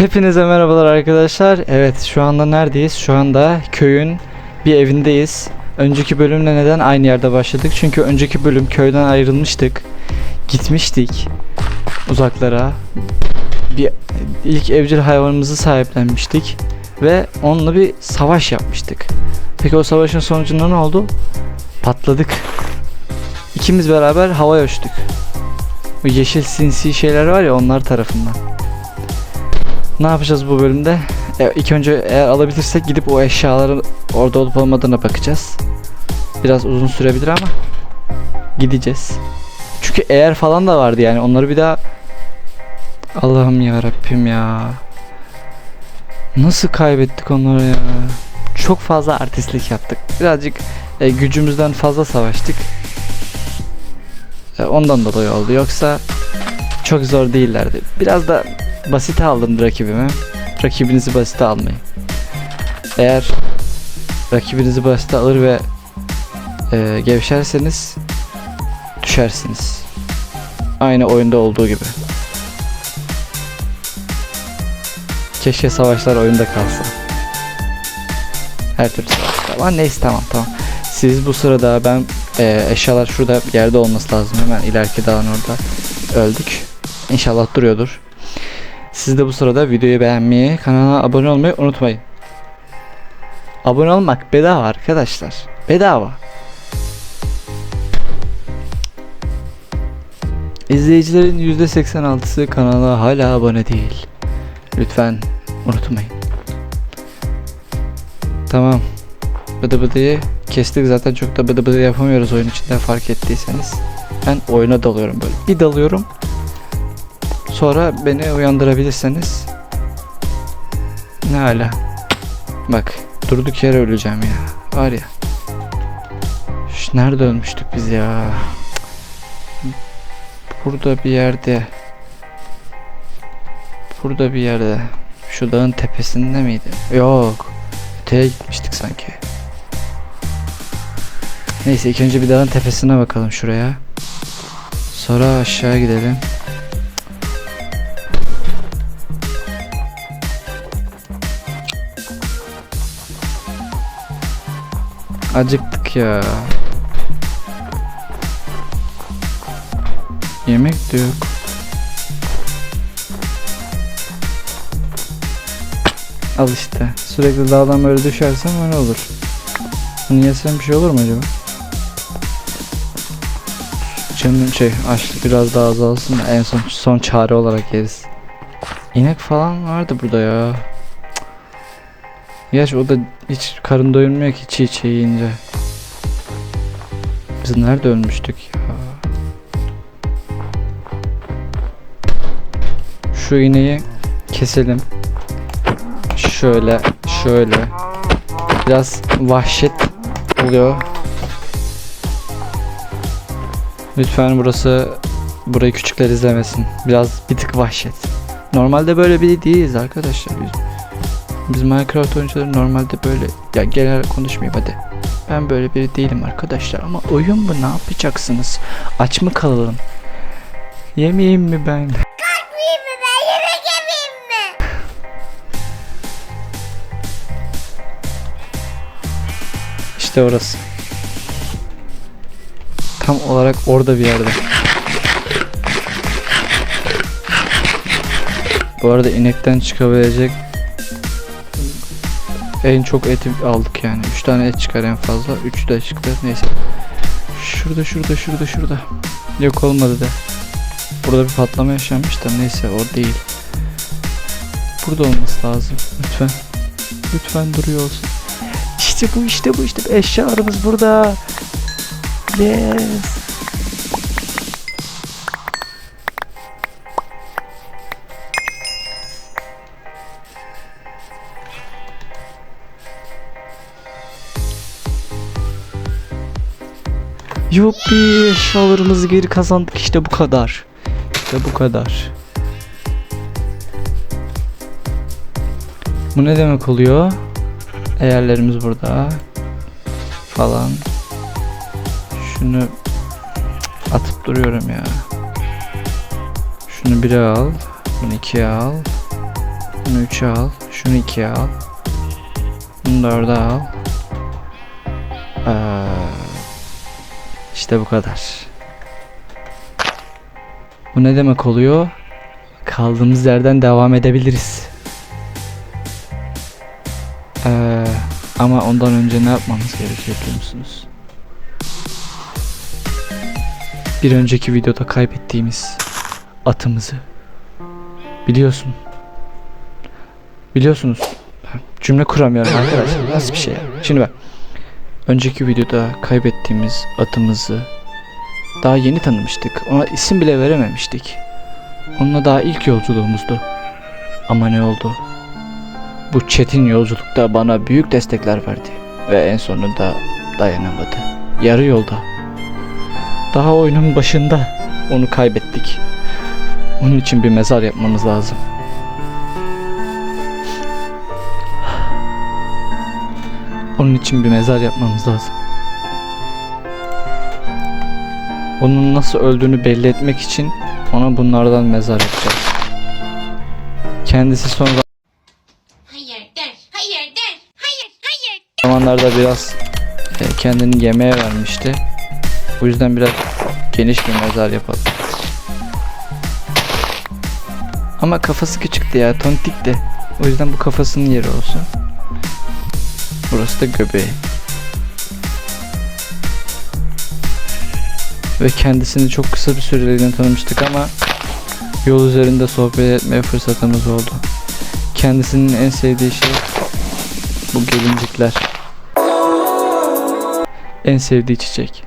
Hepinize merhabalar arkadaşlar. Evet şu anda neredeyiz? Şu anda köyün bir evindeyiz. Önceki bölümle neden aynı yerde başladık? Çünkü önceki bölüm köyden ayrılmıştık. Gitmiştik uzaklara. Bir ilk evcil hayvanımızı sahiplenmiştik ve onunla bir savaş yapmıştık. Peki o savaşın sonucunda ne oldu? Patladık. İkimiz beraber havaya uçtuk. Bu yeşil sinsi şeyler var ya onlar tarafından. Ne yapacağız bu bölümde? E, ilk önce eğer alabilirsek gidip o eşyaların orada olup olmadığına bakacağız. Biraz uzun sürebilir ama gideceğiz. Çünkü eğer falan da vardı yani onları bir daha Allah'ım ya Rabbim ya. Nasıl kaybettik onları ya? Çok fazla artistlik yaptık. Birazcık e, gücümüzden fazla savaştık. E, ondan dolayı oldu. Yoksa çok zor değillerdi. Biraz da basite aldım rakibimi. Rakibinizi basite almayın. Eğer rakibinizi basite alır ve e, gevşerseniz düşersiniz. Aynı oyunda olduğu gibi. Keşke savaşlar oyunda kalsa. Her türlü savaşlar. Ama neyse tamam tamam. Siz bu sırada ben e, eşyalar şurada yerde olması lazım. Hemen ileriki dağın orada öldük. İnşallah duruyordur. Siz de bu sırada videoyu beğenmeyi, kanala abone olmayı unutmayın. Abone olmak bedava arkadaşlar. Bedava. İzleyicilerin %86'sı kanala hala abone değil. Lütfen unutmayın. Tamam. Bıdı bıdıyı kestik zaten çok da bıdı bıdı yapamıyoruz oyun içinde fark ettiyseniz. Ben oyuna dalıyorum böyle. Bir dalıyorum. Sonra beni uyandırabilirseniz ne hala. Bak durduk yere öleceğim ya. Var ya. Şş, nerede ölmüştük biz ya? Burada bir yerde. Burada bir yerde. Şu dağın tepesinde miydi? Yok. Öteye gitmiştik sanki. Neyse ilk önce bir dağın tepesine bakalım şuraya. Sonra aşağı gidelim. Acıktık ya. Yemek de yok. Al işte. Sürekli dağdan böyle düşersem öyle olur. Bunu yesem bir şey olur mu acaba? Canım şey açlık biraz daha azalsın da en son son çare olarak yeriz. İnek falan vardı burada ya. Gerçi o da hiç karın doyurmuyor ki çiğ çiğ yiyince. Biz nerede ölmüştük ya? Şu ineği keselim. Şöyle, şöyle. Biraz vahşet oluyor. Lütfen burası burayı küçükler izlemesin. Biraz bir tık vahşet. Normalde böyle bir değiliz arkadaşlar biz. Minecraft oyuncuları normalde böyle ya genel konuşmayayım hadi. Ben böyle biri değilim arkadaşlar ama oyun bu ne yapacaksınız? Aç mı kalalım? Yemeyeyim mi ben? Yiyeyim mi ben yemek yemeyeyim mi? İşte orası. Tam olarak orada bir yerde. Bu arada inekten çıkabilecek en çok eti aldık yani. 3 tane et çıkar en fazla. 3 de çıktı. Neyse. Şurada şurada şurada şurada. Yok olmadı da. Burada bir patlama yaşanmış da neyse o değil. Burada olması lazım. Lütfen. Lütfen duruyor olsun. İşte bu işte bu işte eşyalarımız burada. Yes. Yuppi eşyalarımızı geri kazandık işte bu kadar. İşte bu kadar. Bu ne demek oluyor? Eğerlerimiz burada. Falan. Şunu atıp duruyorum ya. Şunu bire al. Bunu ikiye al. Şunu 3'e al. Şunu 2'ye al. Bunu 4'e al. Ee, işte bu kadar. Bu ne demek oluyor? Kaldığımız yerden devam edebiliriz. Ee, ama ondan önce ne yapmamız gerekiyor biliyor musunuz? Bir önceki videoda kaybettiğimiz atımızı biliyorsun. Biliyorsunuz. Cümle kuramıyorum arkadaşlar. Nasıl bir şey? Şimdi bak. Önceki videoda kaybettiğimiz atımızı daha yeni tanımıştık. Ona isim bile verememiştik. Onunla daha ilk yolculuğumuzdu. Ama ne oldu? Bu çetin yolculukta bana büyük destekler verdi. Ve en sonunda dayanamadı. Yarı yolda. Daha oyunun başında onu kaybettik. Onun için bir mezar yapmamız lazım. Onun için bir mezar yapmamız lazım. Onun nasıl öldüğünü belli etmek için ona bunlardan mezar yapacağız. Kendisi son Hayırdır, hayırdır, hayır, hayır. zamanlarda biraz e, kendini yemeğe vermişti. O yüzden biraz geniş bir mezar yapalım. Ama kafası küçüktü ya, tontikti. O yüzden bu kafasının yeri olsun. Burası da göbeği. Ve kendisini çok kısa bir süreliğine tanımıştık ama yol üzerinde sohbet etmeye fırsatımız oldu. Kendisinin en sevdiği şey bu gelincikler. En sevdiği çiçek.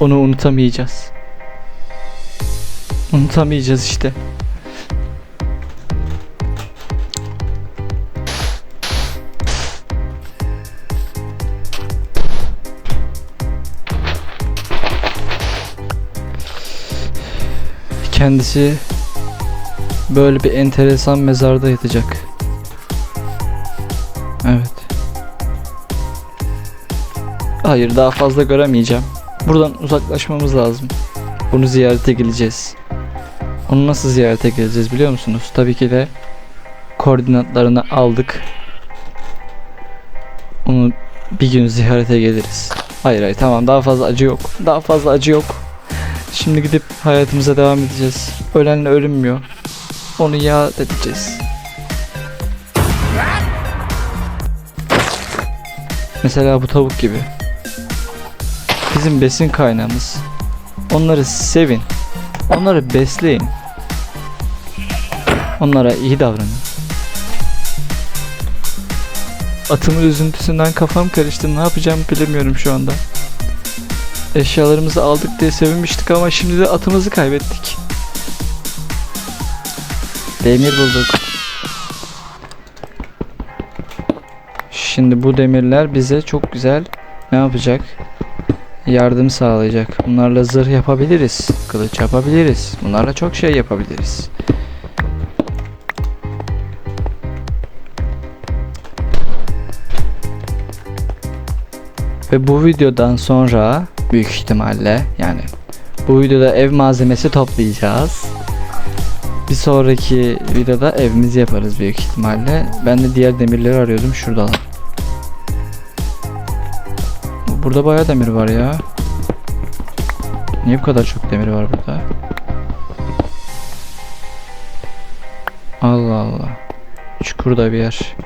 Onu unutamayacağız. Unutamayacağız işte. Kendisi böyle bir enteresan mezarda yatacak. Evet. Hayır daha fazla göremeyeceğim. Buradan uzaklaşmamız lazım. Bunu ziyarete geleceğiz. Onu nasıl ziyarete geleceğiz biliyor musunuz? Tabii ki de koordinatlarını aldık. Onu bir gün ziyarete geliriz. Hayır hayır tamam daha fazla acı yok. Daha fazla acı yok. Şimdi gidip hayatımıza devam edeceğiz. Ölenle ölünmüyor. Onu yad edeceğiz. Mesela bu tavuk gibi. Bizim besin kaynağımız. Onları sevin. Onları besleyin. Onlara iyi davranın. Atımın üzüntüsünden kafam karıştı. Ne yapacağımı bilemiyorum şu anda. Eşyalarımızı aldık diye sevinmiştik ama şimdi de atımızı kaybettik. Demir bulduk. Şimdi bu demirler bize çok güzel ne yapacak? Yardım sağlayacak. Bunlarla zırh yapabiliriz. Kılıç yapabiliriz. Bunlarla çok şey yapabiliriz. Ve bu videodan sonra büyük ihtimalle yani bu videoda ev malzemesi toplayacağız. Bir sonraki videoda evimizi yaparız büyük ihtimalle. Ben de diğer demirleri arıyordum şuradalar. Burada bayağı demir var ya. Niye bu kadar çok demir var burada? Allah Allah. Çukurda bir yer.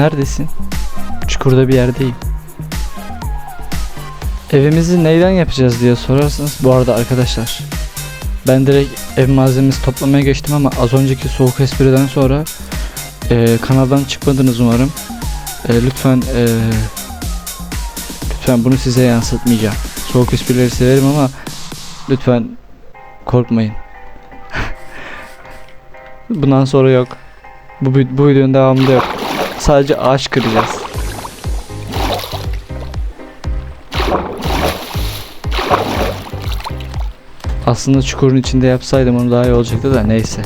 Neredesin? Çukurda bir yerdeyim. Evimizi neyden yapacağız diye sorarsanız bu arada arkadaşlar ben direkt ev malzemesi toplamaya geçtim ama az önceki soğuk espriden sonra e, kanaldan çıkmadınız umarım. E, lütfen e, lütfen bunu size yansıtmayacağım. Soğuk esprileri severim ama lütfen korkmayın. Bundan sonra yok. Bu, bu videonun devamında yok. Sadece ağaç kıracağız. Aslında çukurun içinde yapsaydım onu daha iyi olacaktı da neyse.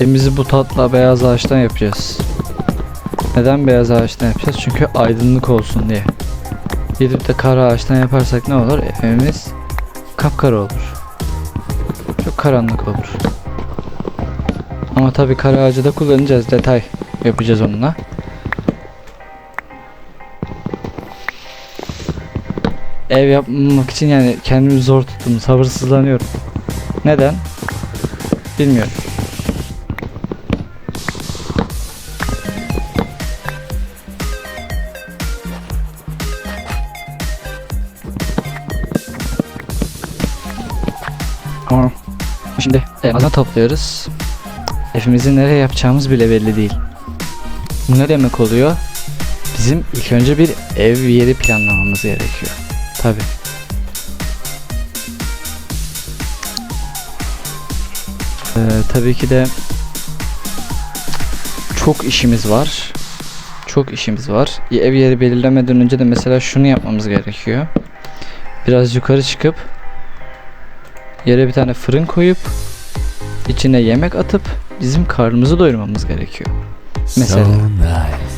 Evimizi bu tatla beyaz ağaçtan yapacağız. Neden beyaz ağaçtan yapacağız? Çünkü aydınlık olsun diye. Gidip de kara ağaçtan yaparsak ne olur? Evimiz kapkara olur. Karanlık olur. Ama tabii kara ağacı da kullanacağız. Detay yapacağız onunla. Ev yapmak için yani kendimi zor tuttum. Sabırsızlanıyorum. Neden? Bilmiyorum. Malzeme topluyoruz. Evimizi nereye yapacağımız bile belli değil. Bu ne demek oluyor? Bizim ilk önce bir ev yeri planlamamız gerekiyor. Tabi. Ee, tabii ki de çok işimiz var. Çok işimiz var. Ev yeri belirlemeden önce de mesela şunu yapmamız gerekiyor. Biraz yukarı çıkıp yere bir tane fırın koyup içine yemek atıp bizim karnımızı doyurmamız gerekiyor. Mesela. So nice.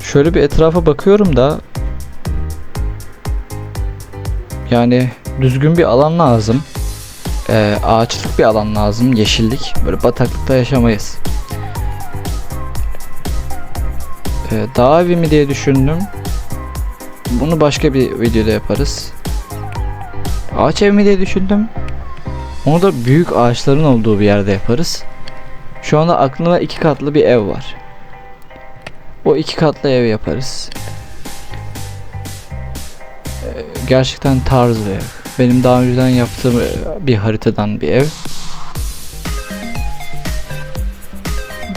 Şöyle bir etrafa bakıyorum da yani düzgün bir alan lazım. Ee, ağaçlık bir alan lazım. Yeşillik. Böyle bataklıkta yaşamayız. Ee, dağ evi mi diye düşündüm. Bunu başka bir videoda yaparız. Ağaç ev mi diye düşündüm. Onu da büyük ağaçların olduğu bir yerde yaparız. Şu anda aklımda iki katlı bir ev var. O iki katlı ev yaparız. Ee, gerçekten tarz bir ev. Benim daha önceden yaptığım e, bir haritadan bir ev.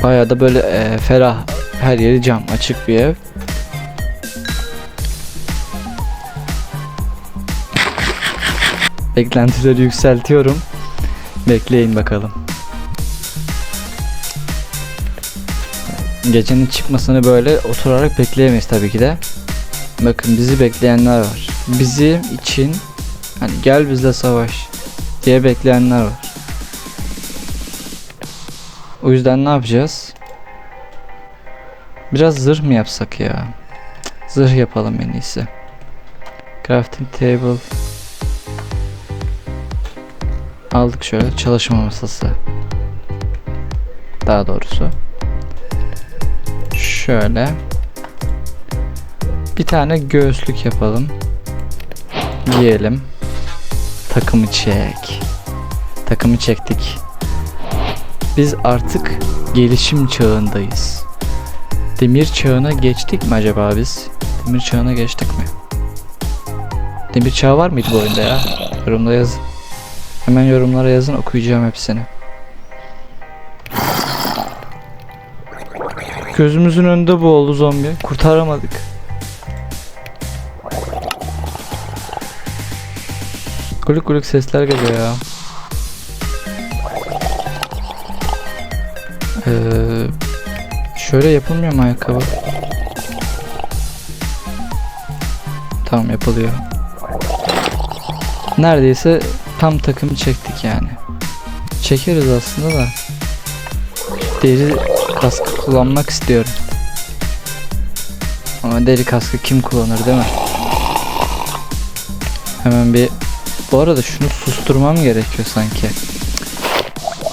Bayağı da böyle e, ferah, her yeri cam, açık bir ev. Beklentileri yükseltiyorum. Bekleyin bakalım. Gecenin çıkmasını böyle oturarak bekleyemeyiz tabii ki de. Bakın bizi bekleyenler var. Bizim için hani gel bizle savaş diye bekleyenler var. O yüzden ne yapacağız? Biraz zırh mı yapsak ya? Zırh yapalım en iyisi. Crafting table. Aldık şöyle çalışma masası. Daha doğrusu. Şöyle. Bir tane göğüslük yapalım. Giyelim. Takımı çek. Takımı çektik. Biz artık gelişim çağındayız. Demir çağına geçtik mi acaba biz? Demir çağına geçtik mi? Demir çağı var mıydı bu oyunda ya? Yorumda yazın. Hemen yorumlara yazın okuyacağım hepsini. Gözümüzün önünde bu oldu zombi. Kurtaramadık. Guluk guluk sesler geliyor ya. Ee, şöyle yapılmıyor mu ayakkabı? Tamam yapılıyor. Neredeyse tam takımı çektik yani. Çekeriz aslında da. Deri kaskı kullanmak istiyorum. Ama deri kaskı kim kullanır değil mi? Hemen bir bu arada şunu susturmam gerekiyor sanki.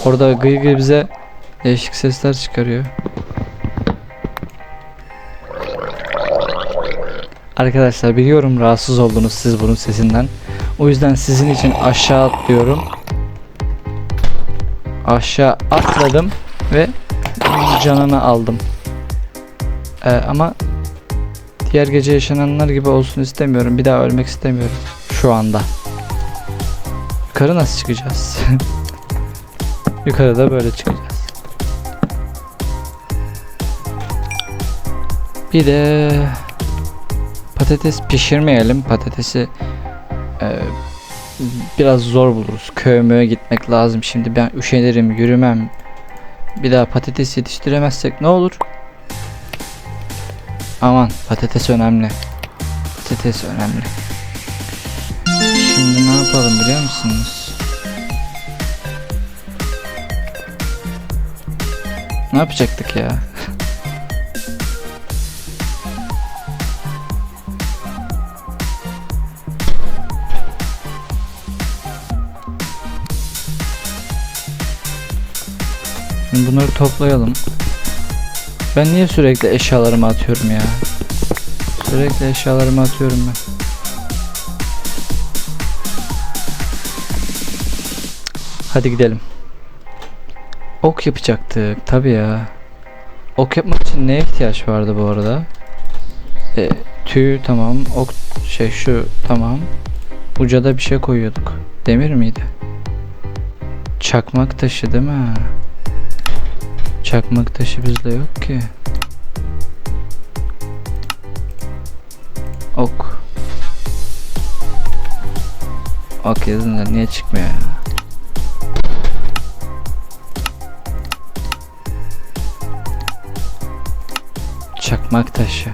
Orada gıy gıy bize değişik sesler çıkarıyor. Arkadaşlar biliyorum rahatsız oldunuz siz bunun sesinden. O yüzden sizin için aşağı atlıyorum. Aşağı atladım ve canını aldım. Ee, ama diğer gece yaşananlar gibi olsun istemiyorum. Bir daha ölmek istemiyorum şu anda. Yukarı nasıl çıkacağız? Yukarıda böyle çıkacağız. Bir de patates pişirmeyelim. Patatesi e, biraz zor buluruz. Köye gitmek lazım. Şimdi ben üşenirim, yürümem. Bir daha patates yetiştiremezsek ne olur? Aman patates önemli. Patates önemli. Şimdi ne yapalım biliyor musunuz? Ne yapacaktık ya? Şimdi bunları toplayalım. Ben niye sürekli eşyalarımı atıyorum ya? Sürekli eşyalarımı atıyorum ben. Hadi gidelim. Ok yapacaktık tabi ya. Ok yapmak için neye ihtiyaç vardı bu arada? E, tüy tamam. Ok şey şu tamam. Uca da bir şey koyuyorduk. Demir miydi? Çakmak taşı değil mi? Çakmak taşı bizde yok ki. Ok. Ok yazınca niye çıkmıyor ya? Çakmak taşı.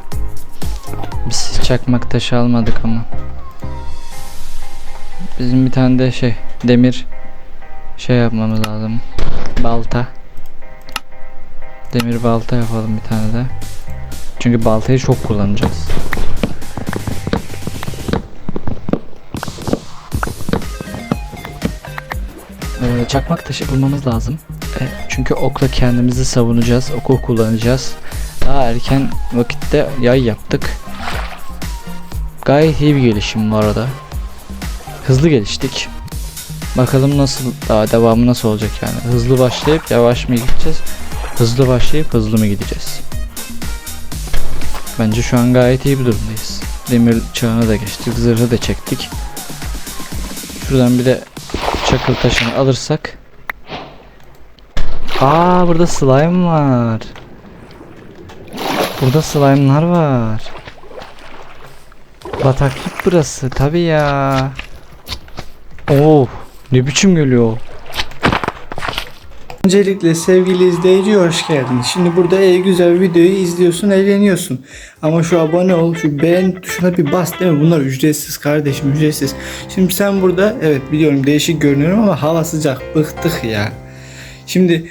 Biz çakmak taşı almadık ama. Bizim bir tane de şey demir şey yapmamız lazım. Balta. Demir balta yapalım bir tane de. Çünkü baltayı çok kullanacağız. Ee, çakmak taşı bulmamız lazım. E, çünkü okla kendimizi savunacağız. Oku kullanacağız. Daha erken vakitte yay yaptık. Gayet iyi bir gelişim bu arada. Hızlı geliştik. Bakalım nasıl daha devamı nasıl olacak yani. Hızlı başlayıp yavaş mı gideceğiz? Hızlı başlayıp hızlı mı gideceğiz? Bence şu an gayet iyi bir durumdayız. Demir çağına da geçtik. Zırhı da çektik. Şuradan bir de çakıl taşını alırsak. Aa burada slime var. Burada slime'lar var. Bataklık burası tabi ya. Oh ne biçim geliyor. Öncelikle sevgili izleyici hoş geldin. Şimdi burada en güzel videoyu izliyorsun, eğleniyorsun. Ama şu abone ol, şu beğen tuşuna bir bas değil mi? Bunlar ücretsiz kardeşim, ücretsiz. Şimdi sen burada, evet biliyorum değişik görünüyorum ama hava sıcak, bıktık ya. Şimdi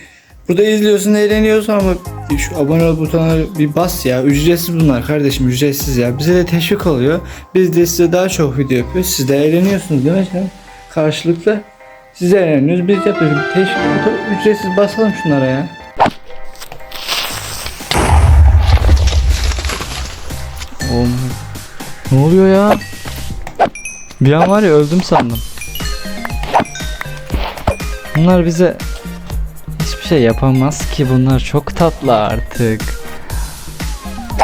burada izliyorsun, eğleniyorsun ama şu abone ol butonuna bir bas ya. Ücretsiz bunlar kardeşim, ücretsiz ya. Bize de teşvik oluyor. Biz de size daha çok video yapıyoruz. Siz de eğleniyorsunuz değil mi? Karşılıklı. Siz eğleniyoruz, biz yapıyoruz. Buton ücretsiz basalım şunlara ya. Oğlum, ne oluyor ya? Bir an var ya öldüm sandım. Bunlar bize hiçbir şey yapamaz ki bunlar çok tatlı artık.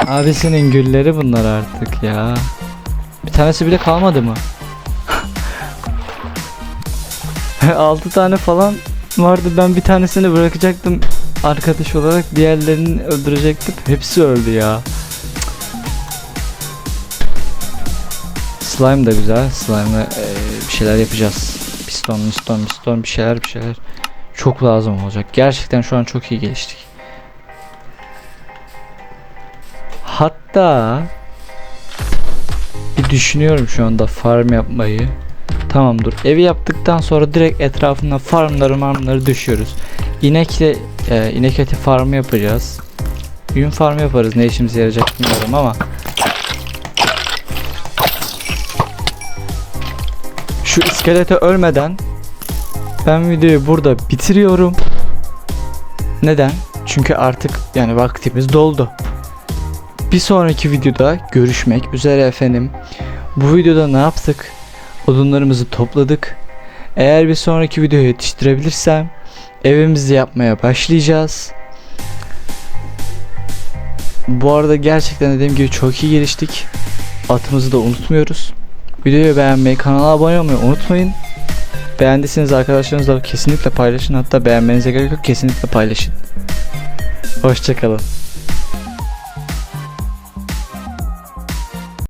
Abisinin gülleri bunlar artık ya. Bir tanesi bile kalmadı mı? 6 tane falan vardı ben bir tanesini bırakacaktım arkadaş olarak diğerlerini öldürecektim. Hepsi öldü ya. Slime da güzel. Slime'la eee, bir şeyler yapacağız. Piston, piston, piston bir şeyler bir şeyler. Çok lazım olacak. Gerçekten şu an çok iyi geliştik. Hatta bir düşünüyorum şu anda farm yapmayı. Tamam dur. Evi yaptıktan sonra direkt etrafına farmları marmları düşüyoruz. İnekle e, inek eti farmı yapacağız. Yün farmı yaparız. Ne işimize yarayacak bilmiyorum ama şu iskelete ölmeden ben videoyu burada bitiriyorum. Neden? Çünkü artık yani vaktimiz doldu. Bir sonraki videoda görüşmek üzere efendim. Bu videoda ne yaptık? Odunlarımızı topladık. Eğer bir sonraki videoyu yetiştirebilirsem evimizi yapmaya başlayacağız. Bu arada gerçekten dediğim gibi çok iyi geliştik. Atımızı da unutmuyoruz. Videoyu beğenmeyi, kanala abone olmayı unutmayın. Beğendiyseniz arkadaşlarınızla kesinlikle paylaşın. Hatta beğenmenize gerek yok kesinlikle paylaşın. Hoşçakalın.